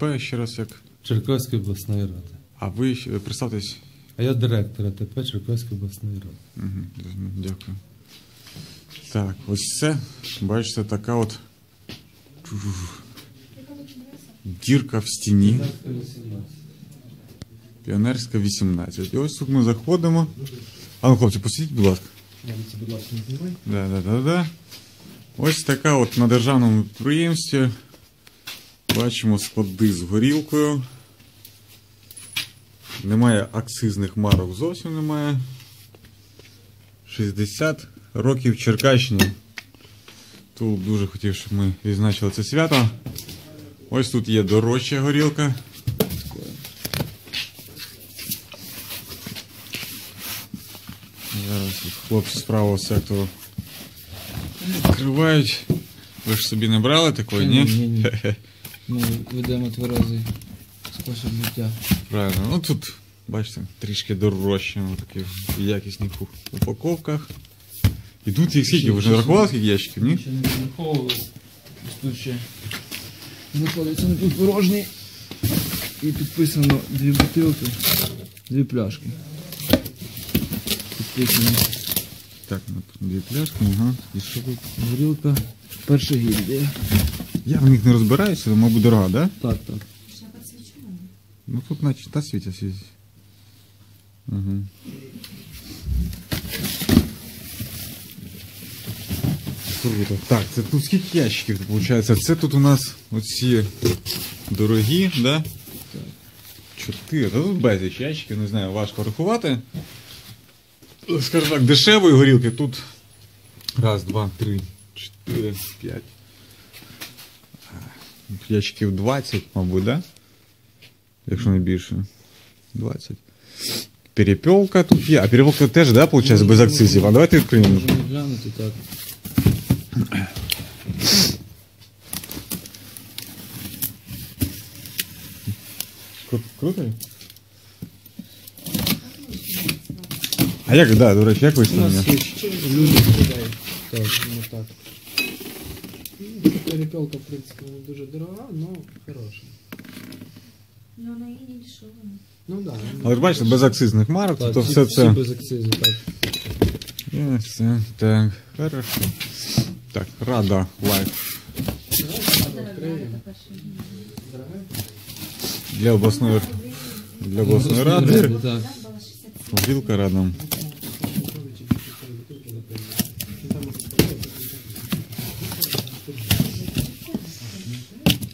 П ще раз як. Черкаської обласної ради. А ви представтесь. А я директор АТП Черкаської обласної ради. Угу, дякую. Так, ось це, бачите, така от дірка в стіні. Піонерська 18. І ось тут ми заходимо. А ну, хлопці, посидіть, будь ласка. Да, да, да, да. Ось така от на державному підприємстві. Бачимо склади з горілкою. Немає акцизних марок, зовсім немає. 60 років Черкащині. Тут дуже хотів, щоб ми відзначили це свято. Ось тут є дорожча горілка. Зараз хлопці з правого сектору відкривають. Ви ж собі не брали такої, ні? Ні, ні, ні. Ми ведемо тверезий спосіб життя. Правильно. Ну тут, бачите, трішки дорожче, ну, такі в якісних упаковках. І тут їх скільки? Ви не рахували скільки ящиків, ні? Ще не враховували. Ось Тут ще знаходиться на тут порожній. І підписано дві бутилки, дві пляшки. Підписано Так, ну дві пляшки, ага. І що тут? горілка. Перша гільдія. Я в них не розбираюся, але, мабуть, дорога, да? Так, так. Ну тут наче та світя світить. Угу. Круто. Так, це тут скільки ящиків виходить? Це тут у нас оці дорогі, да? Чотири. Та тут безліч ящиків, не знаю, важко рахувати. Скажу так, дешевої горілки тут. Раз, два, три, чотири, п'ять. Ящиків 20, мабуть, да? Якщо не більше. 20. Перепелка тут є. А перепелка теж, да, виходить, без акцизів. А давайте відкриємо. Можемо глянути так. Кру- Круто? А як, да, до речі, як У виставлення? нас є ще люди складають. Так, ну так. Перепелка, в принципі, не дуже дорога, але хороша. Ну, вона і не дешева. Ну так. Да. Але ж бачите, без акцизних марок, Так, то всі, все всі це. без акцизу, так. Є, все, так, хорошо. Так, рада лайф. Для обласної, для обласної ради. Так. Грілка рада.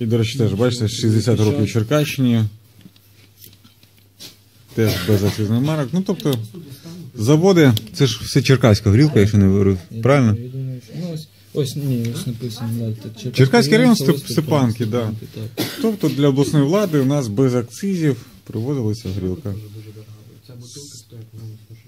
І, до речі, теж, бачите, 60 років Черкащині. Теж без акцизних марок. Ну, тобто, заводи, це ж все черкаська горілка, якщо не говорю. Правильно? Ну, ось, ось, ні, ось написано. Да, так, Черкаський Черкаський район, Степ- Степанки, да. Так. Тобто для обласної влади у нас без акцизів привозилася горілка. Ця бутилка стоїть, по-моєму, 160